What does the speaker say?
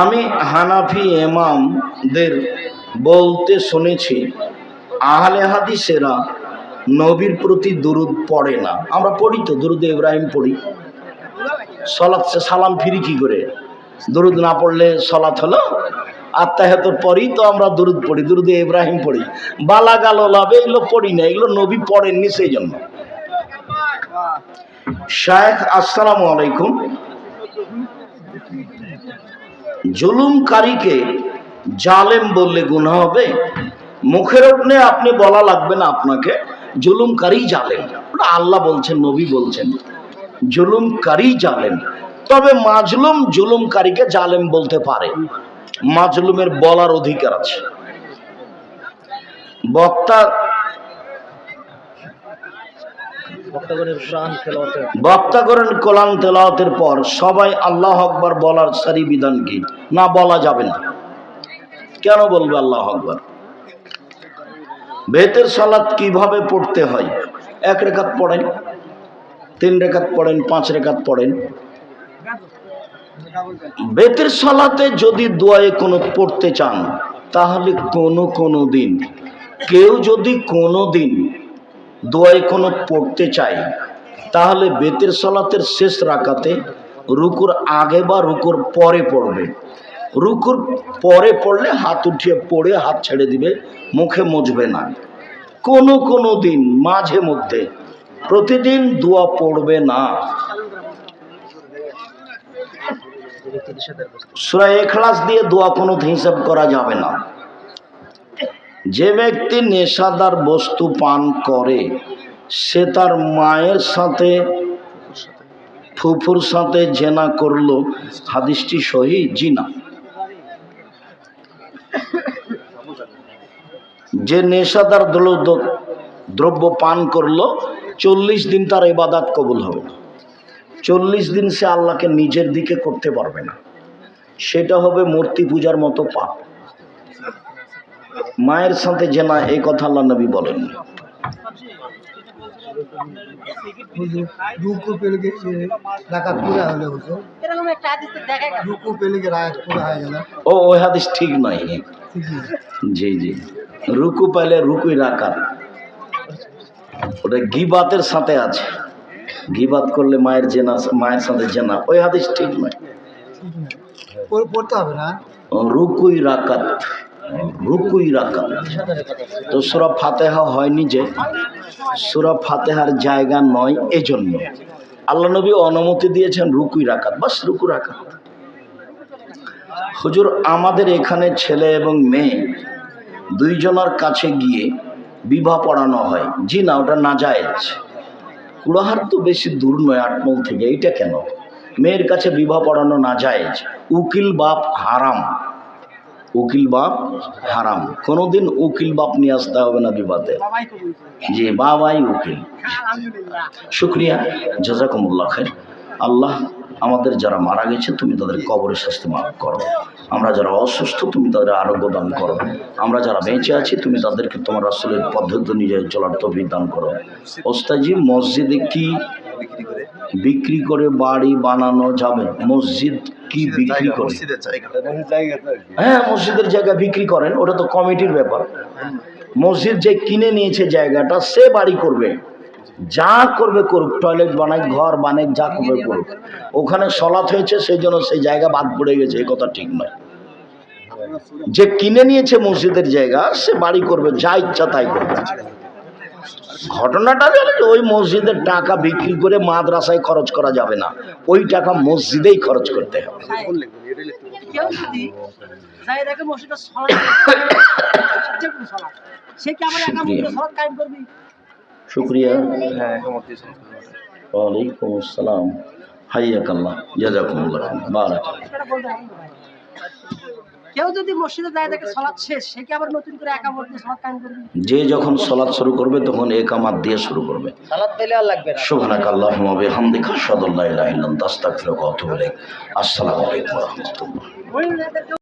আমি হানাফি এমামদের বলতে শুনেছি, আহলে হাদিসেরা নবীর প্রতি দুরুদ পড়ে না। আমরা পড়ি তো, দুরুদ ইব্রাহিম পড়ি। সলাৎ সালাম ফিরি কি করে? দুরুদ না পড়লে সলাৎ হলো? আত্মাহাতর পরেই তো আমরা দুরুদ পড়ি, দুরুদ ইব্রাহিম পড়ি। বালা গাল লাভে এগুলো পড়ি না, এগুলো নবী পড়েননি সেই জন্য। শায়েখ, আসসালামু আলাইকুম। জুলুমকারীকে জালেম বললে গুণা হবে। মুখের ওপনে আপনি বলা লাগবে না আপনাকে, জুলুমকারী জালেম। ওটা আল্লাহ বলছেন, নবী বলছেন। জুলুমকারী জালেম। তবে মাজলুম জুলুমকারীকে জালেম বলতে পারে। মাজলুমের বলার অধিকার আছে। বক্তা বক্তা করেন কোরআন তেলাওয়াতের পর সবাই আল্লাহ আকবার বলার সারি বিধান কি? না বলা যাবে না। কেন বলবে আল্লাহ আকবার? বেতের সালাত কীভাবে পড়তে হয়? এক রেখাত পড়েন, তিন রেখাত পড়েন, পাঁচ রেখাত পড়েন। বেতের সালাতে যদি দোয়ায়ে কোনো পড়তে চান, তাহলে কোনো কোনো দিন, কেউ যদি কোনো দিন দোয়ায় কোনো পড়তে চাই তাহলে বেতের সলাতের শেষ রাখাতে রুকুর আগে বা রুকুর পরে পড়বে। রুকুর পরে পড়লে হাত উঠিয়ে পড়ে হাত ছেড়ে দিবে, মুখে মুছবে না। কোনো কোনো দিন, মাঝে মধ্যে প্রতিদিন দোয়া পড়বে না। সুরা এখলাস দিয়ে দোয়া কোনো হিসাব করা যাবে না। যে ব্যক্তি নেশাদার বস্তু পান করে, সে তার মায়ের সাথে, ফুফুর সাথে জেনা করল। হাদিসটি সহি জিনা যে নেশাদার দ্রব্য- পান করল, চল্লিশ দিন তার এবাদাত কবুল হবে না। চল্লিশ দিন সে আল্লাহকে নিজের দিকে করতে পারবে না। সেটা হবে মূর্তি পূজার মতো পাপ। মায়ের সাথে জেনা এই কথা আল্লাহ নবী বলেন। রুকু পেলে কি রাকাত পুরা হলে হতো এরকম একটা হাদিসে দেখা গেল রুকু পেলে কি রাকাত পুরা হয়ে গেল ও ওই হাদিস ঠিক নয় ঠিকই জি জি। রুকু পাইলে রুকুই রাখার ওটা গিবাতের সাথে আছে। গিবাত করলে মায়ের জেনা মায়ের সাথে জেনা ওই হাদিস ঠিক নয় পড়তে হবে না। ও রুকুই রাকাত। রুকুই রাকাত। তো সুরা ফাতেহা হয়নি যে, সুরা ফাতেহার জায়গা নয় এজন্য। আল্লাহ নবী অনুমতি দিয়েছেন রুকুই রাকাত, বাস রুকু রাকাত। হুজুর, আমাদের এখানে ছেলে এবং মেয়ে দুইজনের কাছে গিয়ে বিবাহ পড়ানো হয়। জি না, ওটা না যায় কুড়াহার তো বেশি দূর নয় আটমল থেকে। এইটা কেন? মেয়ের কাছে বিবাহ পড়ানো না যায় উকিল বাপ হারাম। উকিল বাপ হারাম। কোনোদিন উকিল বাপ নিয়ে আসতে হবে না বিবাদে। যে বাবাই উকিল। শুক্রিয়া। জাজাকুমুল্লাহ খাই আল্লাহ আমাদের যারা মারা গেছে, তুমি তাদের কবরের শাস্তি মাফ করো। আমরা যারা অসুস্থ, তুমি তাদের আরোগ্য দান করো। আমরা যারা বেঁচে আছি, তুমি তাদেরকে তোমার আসলে পদ্ধতি অনুযায়ী চলার তৌফিক দান করো। ওস্তাজি মসজিদে কি বিক্রি করে বাড়ি বানানো যাবে। মসজিদ কি বিক্রি করে? হ্যাঁ মসজিদের জায়গা বিক্রি করেন ওটা তো কমিটির ব্যাপার। মসজিদ যে কিনে নিয়েছে জায়গাটা সে বাড়ি করবে। যা করবে করুক টয়লেট বানাক ঘর বানাক যা করবে করুক। ওখানে সলাৎ হয়েছে সেই জন্য সেই জায়গা বাদ পড়ে গেছে এই কথা ঠিক নয়। যে কিনে নিয়েছে মসজিদের জায়গা সে বাড়ি করবে যা ইচ্ছা তাই করবে। ঘটনাটা জানেন ওই মসজিদের টাকা বিক্রি করে মাদ্রাসায় খরচ করা যাবে না। ওই টাকা মসজিদেই খরচ করতে হবে। শুক্রিয়া। ওয়ালাইকুম আসসালাম। হাইয়াকাল্লাহ জাজাকুমুল্লাহ বারাক কেউ যদি মসজিদে যায় দেখে সলাৎ শেষ সে কি আবার নতুন করে সলাৎ কায়েম করবে? যে যখন সলাৎ শুরু করবে তখন একামাত দিয়ে শুরু করবে। সলাৎ পেলে আর লাগবে না। সুবহানাক আল্লাহুম্মা বিহামদিকা আশহাদু আল্লা ইলাহা ইল্লা আনতা আস্তাগফিরুকা ওয়া আতুবু ইলাইক। আসসালামু আলাইকুম ওয়া রাহমাতুল্লাহ।